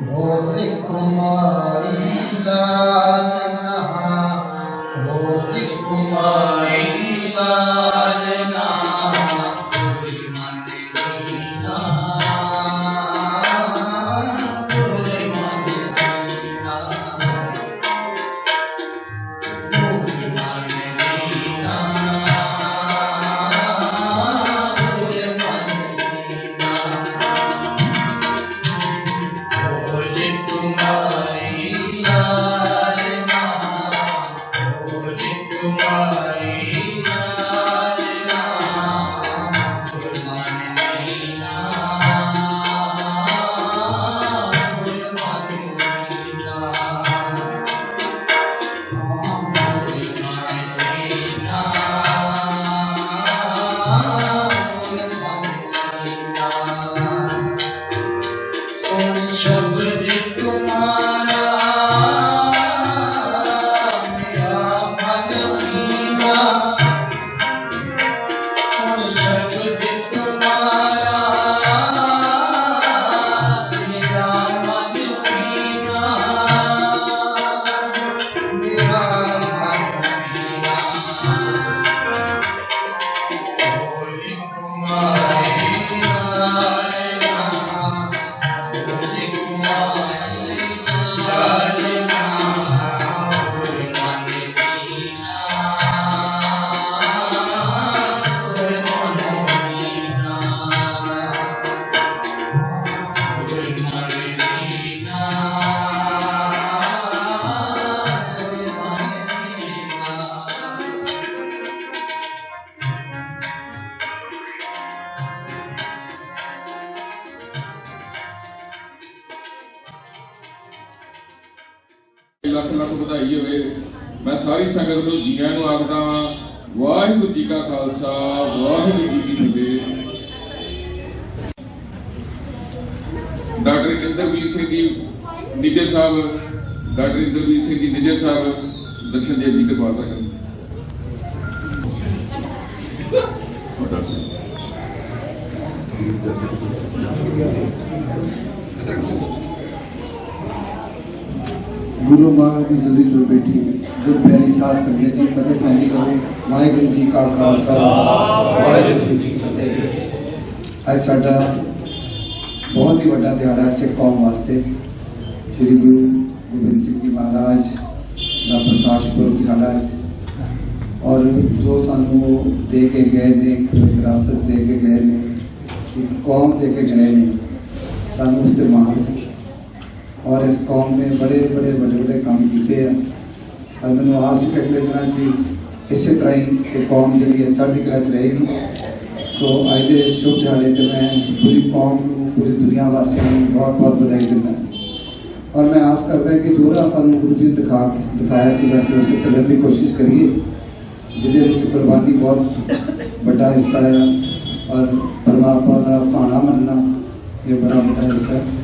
Assalamualaikum lakh ਵਧਾਈ ਹੋਵੇ। ਮੈਂ ਸਾਰੀ ਸੰਗਤ ਨੂੰ ਜੀਆਂ ਨੂੰ ਆਖਦਾ ਵਾਂ, ਵਾਹਿਗੁਰੂ ਜੀ ਕਾ ਖਾਲਸਾ, ਵਾਹਿਗੁਰੂ ਜੀ ਕੀ ਫਤਿਹ। ਡਾਕਟਰ ਇੰਦਰਵੀਰ ਸਿੰਘ ਜੀ, ਨਿਜਰ ਸਾਹਿਬ, ਡਾਕਟਰ ਇੰਦਰਵੀਰ ਸਿੰਘ ਜੀ, ਨਿਜਰ ਸਾਹਿਬ, ਦਰਸ਼ਨ ਦੇਵ ਜੀ ਕਿਰਪਾ ਕਰਨ। ਗੁਰੂ ਮਹਾਰਾਜ ਦੀ ਜ਼ੁਰੀ ਜੋ ਬੈਠੀ ਗੁਰ ਪਿਆਰੀ ਸਾਧ ਸੰਗਤ ਜੀ ਫਤਿਹ ਸਾਂਝੀ ਕਰੇ ਵਾਹਿਗੁਰੂ ਜੀ ਕਾ ਖਾਲਸਾ ਵਾਹਿਗੁਰੂ ਜੀ ਕੀ ਫਤਿਹ ਅੱਜ ਸਾਡਾ ਬਹੁਤ ਹੀ ਵੱਡਾ ਦਿਹਾੜਾ ਹੈ ਸਿੱਖ ਕੌਮ ਵਾਸਤੇ ਸ੍ਰੀ ਗੁਰੂ ਗੋਬਿੰਦ ਸਿੰਘ ਜੀ ਮਹਾਰਾਜ ਦਾ ਪ੍ਰਕਾਸ਼ ਪੁਰਬ ਦਿਹਾੜਾ ਹੈ ਔਰ ਜੋ ਸਾਨੂੰ ਉਹ ਦੇ ਕੇ ਗਏ ਨੇ ਇੱਕ ਵਿਰਾਸਤ ਦੇ ਕੇ ਗਏ ਨੇ ਇੱਕ ਕੌਮ ਦੇ ਕੇ ਗਏ ਨੇ ਸਾਨੂੰ ਉਸ ਤੇ ਮਾਣ ਹੈ और इस कौम ने बड़े बड़े बड़े बड़े काम किए हैं और मैं आस भी अगले दिनों की इस तरह ही कौम जी है चढ़ती कला च रहेगी सो अज के शुभ दिहाड़े तो मैं पूरी कौम को पूरी दुनिया वासियों को बहुत बहुत बधाई दिता और मैं आस करता कि जोड़ा सानू गुरु जी दिखा दिखाया से वैसे उसे चलने की कोशिश करिए जिले कुर्बानी बहुत बड़ा हिस्सा है और परमात्मा का भाणा मनना ये बड़ा बड़ा हिस्सा है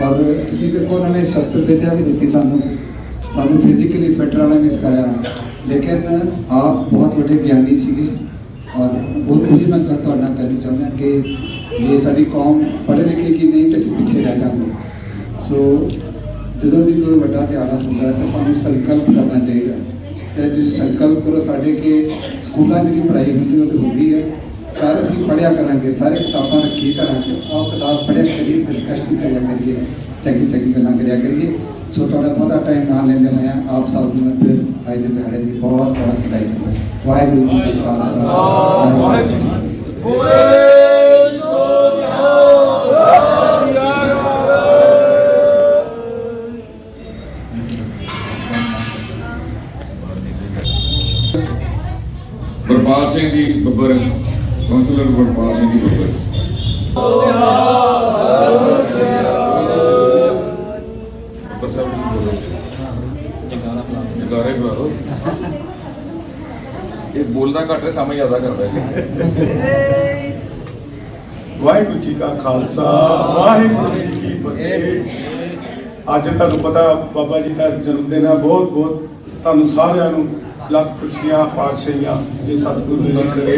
ਔਰ ਤੁਸੀਂ ਦੇਖੋ ਉਹਨਾਂ ਨੇ ਸ਼ਸਤਰ ਵਿਦਿਆ ਵੀ ਦਿੱਤੀ ਸਾਨੂੰ ਸਾਨੂੰ ਫਿਜ਼ੀਕਲੀ ਫਿਟ ਰਹਿਣਾ ਵੀ ਸਿਖਾਇਆ ਲੇਕਿਨ ਆਪ ਬਹੁਤ ਵੱਡੇ ਗਿਆਨੀ ਸੀਗੇ ਔਰ ਉਹ ਵੀ ਮੈਂ ਗੱਲ ਤੁਹਾਡੇ ਨਾਲ ਕਰਨੀ ਚਾਹੁੰਦਾ ਕਿ ਜੇ ਸਾਡੀ ਕੌਮ ਪੜ੍ਹੇ ਲਿਖੇਗੀ ਨਹੀਂ ਤਾਂ ਅਸੀਂ ਪਿੱਛੇ ਰਹਿ ਜਾਵਾਂਗੇ ਸੋ ਜਦੋਂ ਵੀ ਕੋਈ ਵੱਡਾ ਦਿਹਾੜਾ ਹੁੰਦਾ ਹੈ ਤਾਂ ਸਾਨੂੰ ਸੰਕਲਪ ਕਰਨਾ ਚਾਹੀਦਾ ਤੇ ਤੁਸੀਂ ਸੰਕਲਪ ਕਰੋ ਸਾਡੇ ਕਿ ਸਕੂਲਾਂ 'ਚ ਜਿਹੜੀ ਪੜ੍ਹਾਈ ਹੁੰਦੀ ਉਹ ਤਾਂ ਹੁੰਦੀ ਹੈ ਪਰ ਅਸੀਂ ਪੜ੍ਹਿਆ ਕਰਾਂਗੇ ਸਾਰੇ ਕਿਤਾਬਾਂ ਰੱਖੀ ਘਰਾਂ 'ਚ ਉਹ ਕਿਤਾਬ ਪੜ੍ਹਿਆ ਕਰੀਏ ਡਿਸਕਸ਼ਨ ਕਰਿਆ ਕਰੀਏ ਚੰਗੀ ਚੰਗੀ ਗੱਲਾਂ ਕਰਿਆ ਕਰੀਏ ਸੋ ਤੁਹਾਡਾ ਬਹੁਤਾ ਟਾਈਮ ਨਾ ਲੈਂਦੇ ਹੋਏ ਆਪ ਸਭ ਨੂੰ ਮੈਂ ਫਿਰ ਅੱਜ ਦੇ ਦਿਹਾੜੇ ਦੀ ਬਹੁਤ ਬਹੁਤ ਵਧਾਈ ਦਿੰਦਾ ਵਾਹਿਗੁਰੂ ਜੀ ਕਾ ਖਾਲਸਾ ਵਾਹਿਗੁਰੂ ਜੀ ਕੀ ਫਤਿਹ ਗੁਰਪਾਲ ਸਿੰਘ ਜੀ ਬੱਬਰ ਕਾਉਂਸਲਰ ਗੁਰਪਾਲ ਸਿੰਘ ਜੀ ਜਗਾਰੇ ਬੁਲਾ ਦਿਓ ਇਹ ਬੋਲਦਾ ਘੱਟ ਹੈ ਕੰਮ ਜ਼ਿਆਦਾ ਕਰਦਾ ਹੈ ਵਾਹਿਗੁਰੂ ਜੀ ਕਾ ਖਾਲਸਾ, ਵਾਹਿਗੁਰੂ ਜੀ ਕੀ ਫਤਿਹ। ਅੱਜ ਤੁਹਾਨੂੰ ਪਤਾ ਬਾਬਾ ਜੀ ਦਾ ਜਨਮ ਦਿਨ ਹੈ ਬਹੁਤ ਬਹੁਤ ਤੁਹਾਨੂੰ ਸਾਰਿਆਂ ਨੂੰ ਲੱਖ ਖੁਸ਼ੀਆਂ, ਪਾਤਸ਼ਾਹੀਆਂ ਇਹ ਸਤਿਗੁਰੂ ਨੇ ਕਰੇ।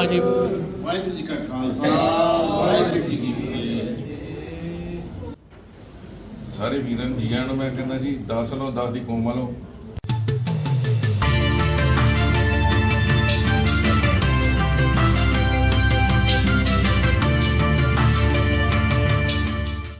ਵਾਹਿਗੁਰੂ ਜੀ ਕਾ ਖਾਲਸਾ, ਵਾਹਿਗੁਰੂ ਜੀ ਕੀ ਫਤਿਹ। ਸਾਰੇ ਵੀਰਾਂ ਜੀਆਂ ਨੂੰ ਮੈਂ ਕਹਿੰਦਾ ਜੀ 10 ਲੋ 10 ਦੀ ਕੌਮ ਵਾਲੋ